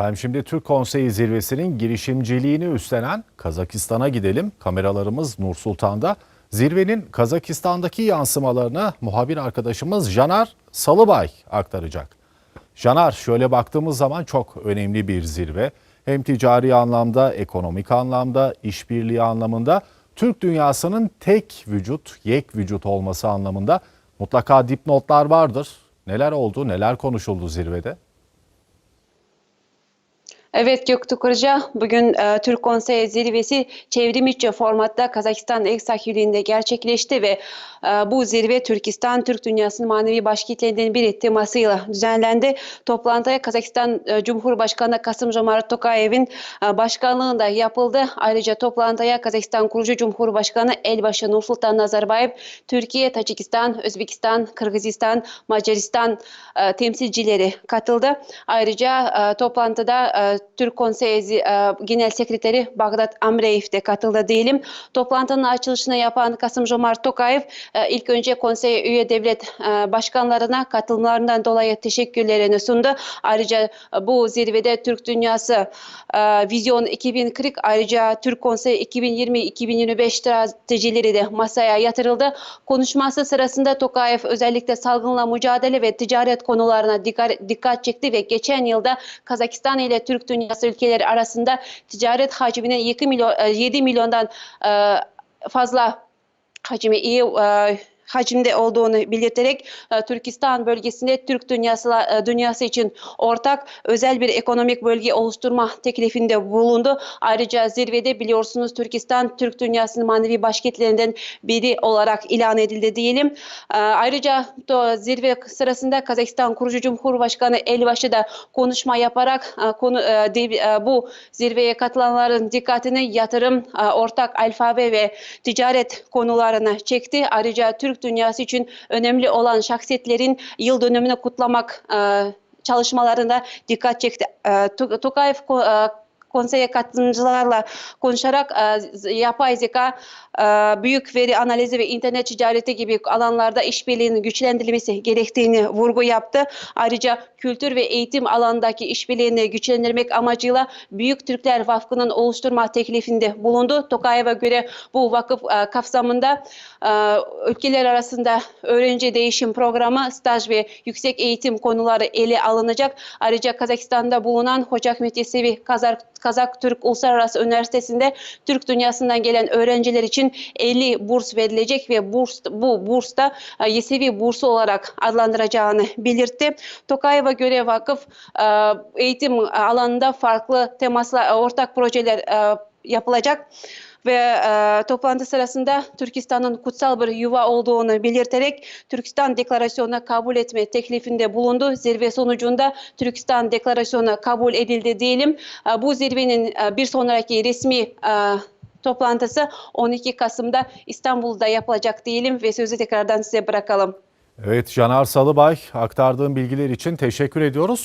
Efendim şimdi Türk Konseyi Zirvesi'nin girişimciliğini üstlenen Kazakistan'a gidelim. Kameralarımız Nur Sultan'da. Zirvenin Kazakistan'daki yansımalarını muhabir arkadaşımız Janar Salıbay aktaracak. Janar şöyle baktığımız zaman çok önemli bir zirve. Hem ticari anlamda, ekonomik anlamda, işbirliği anlamında Türk dünyasının tek vücut, yek vücut olması anlamında mutlaka dipnotlar vardır. Neler oldu, neler konuşuldu zirvede? Evet Göktuğ Kırca, bugün e, Türk Konseyi Zirvesi çevrim içi formatta Kazakistan ev sahipliğinde gerçekleşti ve e, bu zirve Türkistan, Türk dünyasının manevi başkentlerinden biri temasıyla düzenlendi. Toplantıya Kazakistan e, Cumhurbaşkanı Kasım Jomart Tokayev'in e, başkanlığında yapıldı. Ayrıca toplantıya Kazakistan kurucu Cumhurbaşkanı Elbaşı Nursultan Nazarbayev, Türkiye, Tacikistan, Özbekistan, Kırgızistan, Macaristan e, temsilcileri katıldı. Ayrıca e, toplantıda e, Türk Konseyi e, Genel Sekreteri Bağdat Amreyev de katıldı diyelim. Toplantının açılışını yapan Kasım Jomart Tokayev e, ilk önce konseye üye devlet e, başkanlarına katılımlarından dolayı teşekkürlerini sundu. Ayrıca bu zirvede Türk Dünyası Vizyon 2040 ayrıca Türk Konseyi 2020-2025 stratejileri de masaya yatırıldı. Konuşması sırasında Tokayev özellikle salgınla mücadele ve ticaret konularına dikkat çekti ve geçen yılda Kazakistan ile Türk dünyası ülkeleri arasında ticaret hacminin 2 milyon, e, 7 milyondan e, fazla hacmi iyi e, hacimde olduğunu belirterek e, Türkistan bölgesinde Türk dünyası e, dünyası için ortak özel bir ekonomik bölge oluşturma teklifinde bulundu. Ayrıca zirvede biliyorsunuz Türkistan Türk dünyasının manevi başkentlerinden biri olarak ilan edildi diyelim. E, Ayrıca zirve sırasında Kazakistan kurucu Cumhurbaşkanı Elbaşı da konuşma yaparak konu bu zirveye katılanların dikkatini yatırım, ortak alfabe ve ticaret konularına çekti. Ayrıca Türk dünyası için önemli olan şahsiyetlerin yıl dönümünü kutlamak e, çalışmalarında dikkat çekti. E, To- Tokayev e, konseye katılımcılarla konuşarak e, yapay zeka, e, büyük veri analizi ve internet ticareti gibi alanlarda işbirliğinin güçlendirilmesi gerektiğini vurgu yaptı. Ayrıca kültür ve eğitim alanındaki işbirliğini güçlendirmek amacıyla Büyük Türkler Vakfı'nın oluşturma teklifinde bulundu. Tokayev'e göre bu vakıf e, kapsamında e, ülkeler arasında öğrenci değişim programı, staj ve yüksek eğitim konuları ele alınacak. Ayrıca Kazakistan'da bulunan Hoca Ahmet Yesevi Kazak, Kazak Türk Uluslararası Üniversitesi'nde Türk dünyasından gelen öğrenciler için 50 burs verilecek ve burs bu bursta e, Yesevi bursu olarak adlandıracağını belirtti. Tokayev'a göre vakıf e, eğitim alanında farklı temasla ortak projeler e, yapılacak ve e, toplantı sırasında Türkistan'ın kutsal bir yuva olduğunu belirterek Türkistan Deklarasyonu'na kabul etme teklifinde bulundu. Zirve sonucunda Türkistan Deklarasyonu kabul edildi diyelim. E, bu zirvenin e, bir sonraki resmi e, toplantısı 12 Kasım'da İstanbul'da yapılacak diyelim ve sözü tekrardan size bırakalım. Evet Caner Salıbay aktardığın bilgiler için teşekkür ediyoruz.